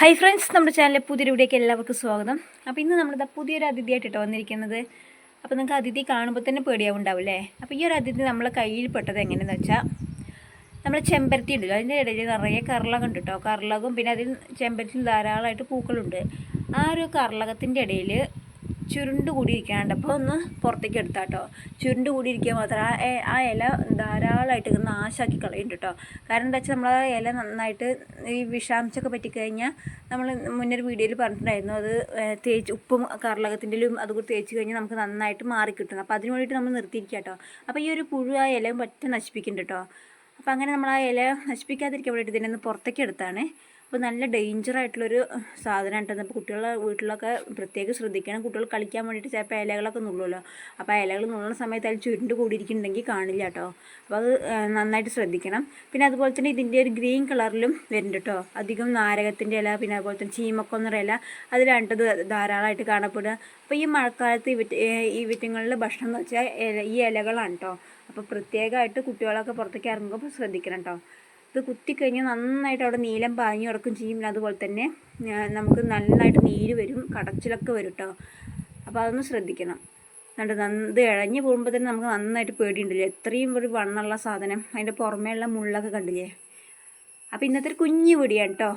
Hi friends നമ്മുടെ ചാനലിലെ പുതിയൊരു വീഡിയോക്ക് എല്ലാവർക്കും സ്വാഗതം. അപ്പോൾ ഇന്ന് നമ്മളിതാ പുതിയൊരു അതിഥിയായിട്ടോ വന്നിരിക്കുന്നത്. അപ്പോൾ നിങ്ങൾക്ക് അതിഥി കാണുമ്പോൾ തന്നെ പേടിയാവുണ്ടാവും അല്ലേ അപ്പോൾ ഈ ഒരു അതിഥി നമ്മളെ കയ്യിൽ പെട്ടത് എങ്ങനെയെന്ന് വെച്ചാൽ നമ്മൾ ചെമ്പരത്തി ഉണ്ടല്ലോ അതിന്റെ ഇടയിൽ നിറയെ കർളകം ഉണ്ട് കേട്ടോ കർളകവും പിന്നെ അതിൽ ചെമ്പരത്തിൽ ധാരാളമായിട്ട് പൂക്കളുണ്ട്. ആ ഒരു കർളകത്തിന്റെ ഇടയിൽ ചുരുണ്ട് കൂടിയിരിക്കാണ്ട് അപ്പോൾ ഒന്ന് പുറത്തേക്ക് എടുത്താട്ടോ. ചുരുണ്ട് കൂടിയിരിക്കുക മാത്രം. ആ ആ ഇല ധാരാളമായിട്ട് നാശാക്കി കളയുന്നുണ്ട് കേട്ടോ. കാരണം എന്താ വെച്ചാൽ നമ്മൾ ആ ഇല നന്നായിട്ട് ഈ വിഷാംശമൊക്കെ പറ്റിക്കഴിഞ്ഞാൽ നമ്മൾ മുന്നൊരു വീഡിയോയിൽ പറഞ്ഞിട്ടുണ്ടായിരുന്നു. അത് തേച്ച് ഉപ്പും കർളകത്തിന്റെലും അതുകൂടി തേച്ച് കഴിഞ്ഞാൽ നമുക്ക് നന്നായിട്ട് മാറി കിട്ടും അപ്പോൾ അതിന് വേണ്ടിയിട്ട് നമ്മൾ നിർത്തിയിരിക്കുക കേട്ടോ. അപ്പോൾ ഈ ഒരു പുഴു ആ ഇലയും പറ്റ നശിപ്പിക്കുന്നുണ്ട് കേട്ടോ. അപ്പോൾ അങ്ങനെ നമ്മൾ ആ ഇല നശിപ്പിക്കാതിരിക്കാൻ വേണ്ടിയിട്ട് ഇതിനെ ഒന്ന് പുറത്തേക്ക് എടുത്താണ്. അപ്പോൾ നല്ല ഡേഞ്ചർ ആയിട്ടുള്ളൊരു സാധനം കേട്ടോ അപ്പോൾ കുട്ടികളെ വീട്ടിലൊക്കെ പ്രത്യേകം ശ്രദ്ധിക്കണം. കുട്ടികൾ കളിക്കാൻ വേണ്ടിയിട്ട് ചിലപ്പോൾ ഇലകളൊക്കെ നുള്ളുമല്ലോ അപ്പോൾ ഇലകൾ നുള്ളുന്ന സമയത്ത് അതിൽ ചുരുണ്ട് കൂടിയിരിക്കുന്നുണ്ടെങ്കിൽ കാണില്ല കേട്ടോ. അപ്പോൾ അത് നന്നായിട്ട് ശ്രദ്ധിക്കണം. പിന്നെ അതുപോലെ തന്നെ ഇതിന്റെ ഒരു ഗ്രീൻ കളറിലും വരുന്നുണ്ട് കേട്ടോ. അധികം നാരകത്തിന്റെ ഇല പിന്നെ അതുപോലെ തന്നെ ചീമക്കൊന്നറ ഇല അത് രണ്ടത് ധാരാളമായിട്ട് കാണപ്പെടുക. അപ്പോൾ ഈ മഴക്കാലത്ത് ഈ വിറ്റ് ഈ വിറ്റങ്ങളിലെ ഭക്ഷണം എന്ന് വെച്ചാൽ ഈ ഇലകളാണ് കേട്ടോ. അപ്പോൾ പ്രത്യേകമായിട്ട് കുട്ടികളൊക്കെ പുറത്തേക്ക് ഇറങ്ങുമ്പോൾ ശ്രദ്ധിക്കണം കേട്ടോ. ഇത് കുത്തിക്കഴിഞ്ഞാൽ നന്നായിട്ട് അവിടെ നീലം പാഞ്ഞു കിടക്കും ചെയ്യും. അതുപോലെ തന്നെ നമുക്ക് നന്നായിട്ട് നീര് വരും കടച്ചിലൊക്കെ വരും കേട്ടോ അപ്പോൾ അതൊന്ന് ശ്രദ്ധിക്കണം. എന്നിട്ട് നന്ന ഇത് ഇഴഞ്ഞു പോകുമ്പോൾ തന്നെ നമുക്ക് നന്നായിട്ട് പേടിയുണ്ടല്ലോ. എത്രയും ഒരു വണ്ണുള്ള സാധനം. അതിന്റെ പുറമേയുള്ള മുള്ളൊക്കെ കണ്ടില്ലേ? അപ്പോൾ ഇന്നത്തെ ഒരു കുഞ്ഞു വീടിയാണ് കേട്ടോ